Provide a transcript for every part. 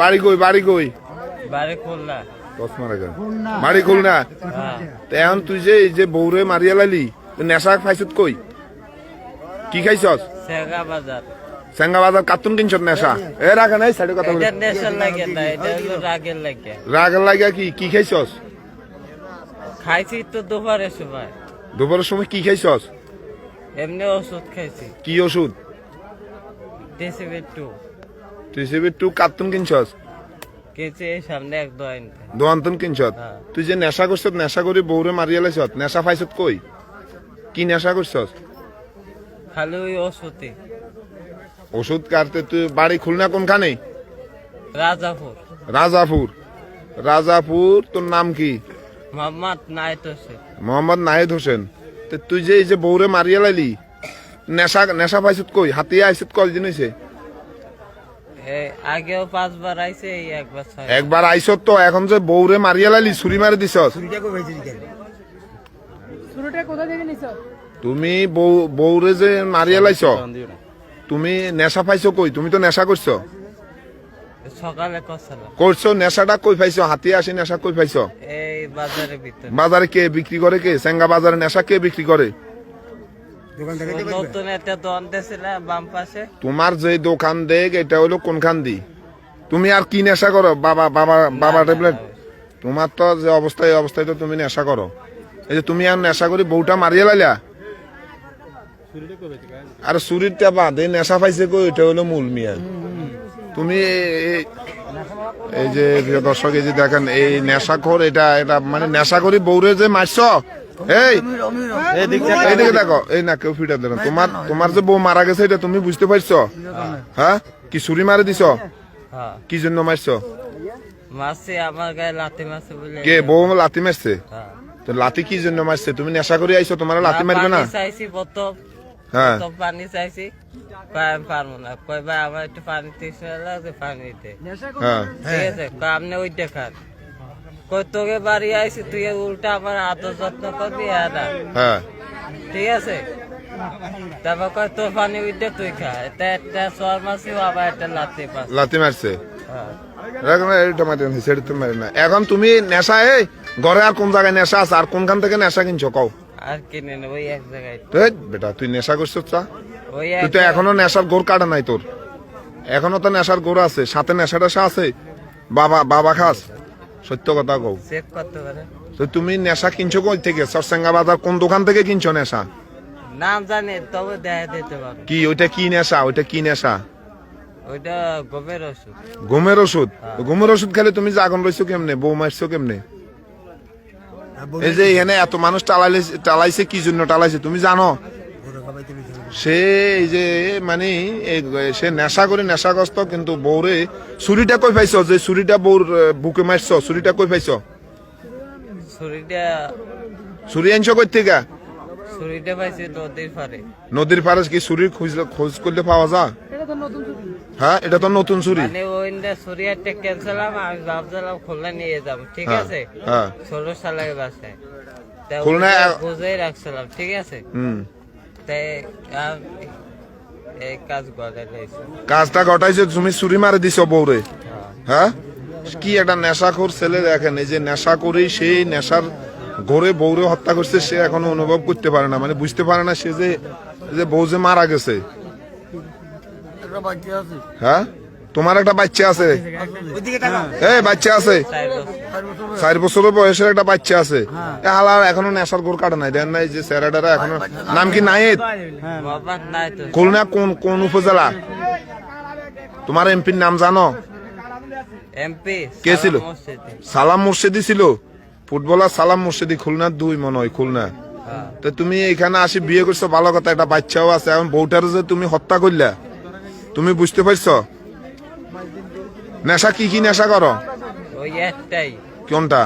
বাড়ি কই বাড়ি কই? বাড়ি খুলনা। কসমারা গান বাড়ি খুলনা? হ্যাঁ। এখন তুই যে এই যে বৌরে মারিয়া তুই নেশা খাইছত কই? কি খাইছস? সেগা বাজার। সেঙ্গা বাজার কার্টুন কিনছ নেশা? এ রাখা নাই সাইডে কথা বলি। এটা লাগে না এটা হলো রাগের লাগে রাগ লাগা কি কি খাইছস? খাইছি তো দুপুরের সময়। দুপুরের সময় কি খাইছস? এমনি ওষুধ খাইছি। কি ওষুধ? টু তুই টু কার্টুন কিনছস? কেছি সামনে এক দোয়ান্তন কিনছত হ্যাঁ। তুই যে নেশা করছত নেশা করি বৌরে মারিয়া লাইছত নেশা পাইছত কই? কি নেশা করছস? খালি ওই ওষুধই। ওষুধ কাটতে তুই বাড়ি খুলনা কোনখানে? রাজাপুর। রাজাপুর। রাজাপুর তোর নাম কি? মোহাম্মদ নাইট হোসেন। মোহাম্মদ নাহিদ হোসেন। তুই যে এই যে বৌরে মারিয়া লাইলি নেশা নেশা পাইছত কই? হাতিয়া আইছত কয়দিন হইছে? এই আগেও পাঁচবার আইছে এই একবার ছয় একবার আইছত তো এখন যে বৌরে মারিয়া লাইলি ছুরি মারি কোথা থেকে নিছ? তুমি বৌ বৌরে যে মারিয়া লাইছ তুমি নেশা পাইছো কই? তুমি তো নেশা করছ। সকালে করছ নেশাটা কই পাইছো? হাতিয়া আসি নেশা কই পাইছো? এই বাজারের ভিতরে। বাজারে কে বিক্রি করে কে? সেঙ্গা বাজারে নেশা কে বিক্রি করে? নতুন একটা দোকান দিয়েছিল বাম পাশে। তোমার যে দোকান দেখ এটা হলো কোনখান দি? তুমি আর কি নেশা করো? বাবা বাবা বাবা ট্যাবলেট তোমার তো যে অবস্থায় অবস্থায় তো তুমি নেশা করো। এই যে তুমি আর নেশা করি বউটা মারিয়ে লাইলা? আর চুরিটা বাদ এই নেশা পাইছে কই? এটা হলো মূল মিয়া। তুমি এই যে প্রিয় দর্শক এই যে দেখেন এই নেশা খোর এটা এটা মানে নেশা করি বউরে যে মারছ এই এইদিকে দেখো। এই না কেউ ফিটা দেন তোমার তোমার যে বউ মারা গেছে এটা তুমি বুঝতে পারছ? হ্যাঁ। কি ছুরি মারে দিছ? হ্যাঁ। কি জন্য মারছো? মাসি আমার গায়ে বলে। কে বউ লাতি মারছে? হ্যাঁ। তো লাতি কি জন্য মারছে? তুমি নেশা করে আইছো তোমার লাতি মারবে না? পানি চাইছি প্রথম হ্যাঁ। প্রথম পানি চাইছি। পারব না। কই ভাই আমার একটু পানি তৃষ্ণা লাগছে পানি হ্যাঁ। ঠিক আছে আপনি ওই দেখান কই তোকে বাড়ি আইছি তুই উল্টা আমার আদর যত্ন করবি আর হ্যাঁ। ঠিক আছে? তারপর কয় তোর পানি উঠে তুই খা। এটা একটা সর মাসি আবার একটা লাতি পাস লাতি মারছে? হ্যাঁ। এখন তুমি নেশা এই ঘরে আর কোন জায়গায় নেশা আছে? আর কোনখান থেকে নেশা কিনছো? কও। আর কিনে নেব ওই এক জায়গায়। বেটা তুই নেশা করছ চা তুই তো এখনও নেশার গোর কাটা নাই তোর। এখনও তো নেশার গোর আছে। সাথে নেশা টেশা আছে? বাবা বাবা খাস? সত্য কথা কও। চেক করতে পারে তো তুমি নেশা কিনছো কই থেকে? সরসেঙ্গা বাজার কোন দোকান থেকে কিনছো নেশা? নাম জানি তবে দেখা দিতে পারব কি ওইটা কি নেশা? ওইটা কি নেশা? ওইটা গমের ওষুধ। ঘুমের ওষুধ? ঘুমের ওষুধ খেলে তুমি জাগন রইছো কেমনে? বউ মারছো কেমনে? এই যে এখানে এত মানুষ টালাইলে টালাইছে কি জন্য টালাইছে? তুমি জানো? সে এই যে মানে এই- সে নেশা করে নেশাগ্রস্ত কিন্তু বউরে ছুরিটা কই পাইছ যে ছুরিটা বউর আহ, বুকে মারছ ছুরিটা কই পাইছ? ছুরি আনছো কই থেকে? ছুরিটা পাইছি নদীর পারে নদীর পারে কি ছুরির খোঁজ খোঁজ করলে পাওয়া যায়? এটা তো নতুন ছুটি হ্যাঁ এটা তো নতুন ছুরি মানে ওই ছুরি একটা ক্যান্সেলাম আমি ভাবছিলাম খুলনা নিয়ে যাব ঠিক আছে? হ্যাঁ। ষোলো সালের বাসায় তা খুলনায়- বুঝেই রাখছিলাম ঠিক আছে? হুম। কাজটা ঘটাইছে তুমি ছুরি মারে দিছ বউরে। হ্যাঁ। কি একটা নেশাখোর ছেলে দেখেন এই যে নেশা করেই সেই নেশার ঘরে বউরে হত্যা করছে সে এখনও অনুভব করতে পারে না। মানে বুঝতে পারে না সে যে যে বউ যে মারা গেছে। হ্যাঁ? তোমার একটা বাচ্চা আছে। এই বাচ্চা আছে। চার বছর বছরের বয়সের একটা বাচ্চা আছে। এ হালার এখনও নেশার গোর কাটা নাই। দেন নাই যে স্যারাডারা এখনও নাম কি তো খুলনা কোন কোন উপজেলা? তোমার এমপির নাম জানো? এমপি কে ছিল? সালাম মুর্শিদি ছিল। ফুটবলার সালাম মুর্শিদি খুলনার দুই মনে হয় খুলনা। হ্যাঁ। তো তুমি এখানে আসি বিয়ে করছ ভালো কথা একটা বাচ্চাও আছে। এখন বউটার যে তুমি হত্যা করলা তুমি বুঝতে পারছ? নেশা কি কি নেশা করো? ওই একটাই। কোনটা?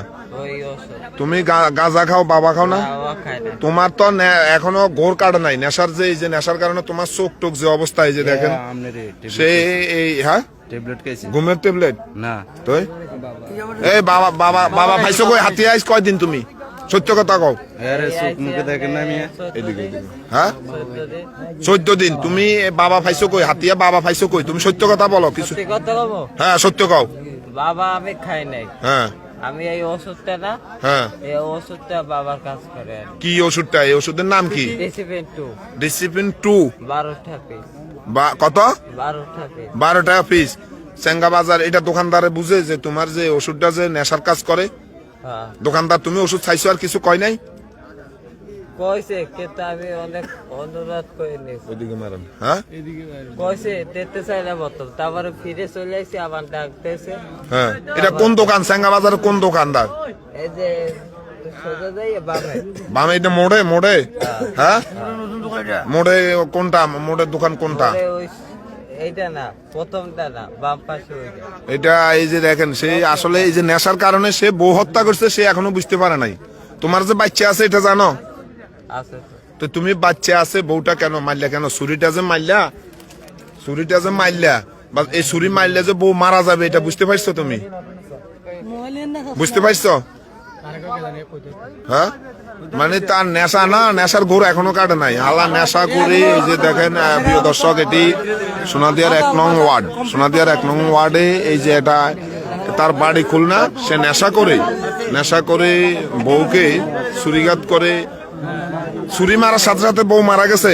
তুমি গা- গাঁজা খাও বাবা খাও না? বাবা তোমার তো নে- এখনও ঘোর কাটা নাই। নেশার যে এই যে নেশার কারণে তোমার চোখ টোক যে অবস্থা এই যে দেখেন। সে এই হ্যাঁ? ঘুমের ট্যাবলেট না। তুই? এই বাবা বাবা বাবা ভাইসো কই? হাতি আইস কয়দিন তুমি? সত্য কথা কও। হ্যাঁ? চোদ্দ দিন। তুমি বাবা ফাইছো কই? হাতিয়া বাবা ফাইছো কই? তুমি সত্য কথা বলো কিছু সত্যি হ্যাঁ সত্য কও। বাবা আমি খাই নাই। হ্যাঁ। আমি এই ওষুধটা না হ্যাঁ। এই ওষুধটা বাবার কাজ করে কি। ওষুধটা? এই ওষুধের নাম কি? ডিসিপ্লিন টু ডিসিপ্লিন টু বারোটা পিস বা কত? বারোটা পিস বারো টাকা পিস সেঙ্গা বাজার এটা দোকানদারে বুঝে যে তোমার যে ওষুধটা যে নেশার কাজ করে। হ্যাঁ। দোকানদার তুমি ওষুধ চাইছো আর কিছু কয় নাই? কইছে কিন্তু আমি অনেক অনুরোধ করে নিয়েছি ওইদিকে মারেন। হ্যাঁ? কইছে দিতে চাইলে বোতল। তারপরে ফিরে চলে আবার ডাকতেছে হ্যাঁ। এটা কোন দোকান? কোন এই যে বামে। এটা মোড়ে মোড়ে? হ্যাঁ? মোড়ে কোনটা? মোড়ের দোকান কোনটা? এইটা না প্রথমটা না বাম পাশে এটা এই যে দেখেন সেই আসলে এই যে নেশার কারণে সে বউ হত্যা করছে সে এখনও বুঝতে পারে নাই। তোমার যে বাচ্চা আছে এটা জানো? তো। তুমি বাচ্চা আছে, বউটা কেন মারলা কেন? ছুরিটা যে মারলা? ছুরিটা যে মারলা? বা এই ছুরি মারলে যে বউ মারা যাবে, এটা বুঝতে পারছ তুমি? বুঝতে পারছ? হ্যাঁ? মানে তার নেশা না, নেশার ঘোর এখনও কাটে নাই। হালা নেশা করে এই যে দেখেন প্রিয় দর্শক, এটি সোনাদিয়ার এক নং ওয়ার্ড। সোনাদিয়ার এক নং ওয়ার্ডে এই যে এটা, তার বাড়ি খুলনা, সে নেশা করে নেশা করে বউকে ছুরিঘাত করে। ছুরি মারার সাথে সাথে বউ মারা গেছে?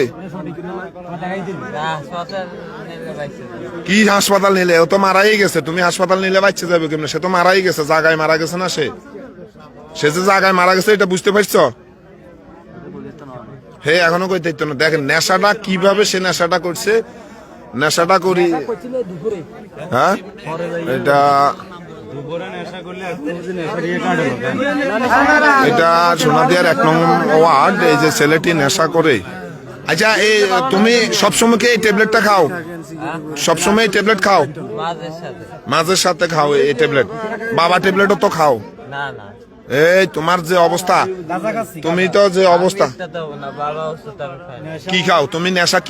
কি হাসপাতাল নিলে? ও তো মারাই গেছে। তুমি হাসপাতাল নিলে বাচ্চা যাবে কেমনে? সে তো মারাই গেছে। জায়গায় মারা গেছে না সে? সে যে জায়গায় মারা গেছে এটা বুঝতে পারছ? হে এখনও কই দেখতো না। দেখেন নেশাটা কীভাবে সে নেশাটা করছে? নেশাটা করি হ্যাঁ? এটা এটা সোনাদিয়ার এক নং ওয়ার্ড এই যে ছেলেটি নেশা করে। আচ্ছা এই তুমি সবসময় কি এই ট্যাবলেটটা খাও? সবসময় এই ট্যাবলেট খাও? মাঝের সাথে খাও এই ট্যাবলেট। বাবা ট্যাবলেটও তো খাও? না না এই তোমার যে অবস্থা তুমি তো যে অবস্থা। কি খাও? তুমি নেশা কি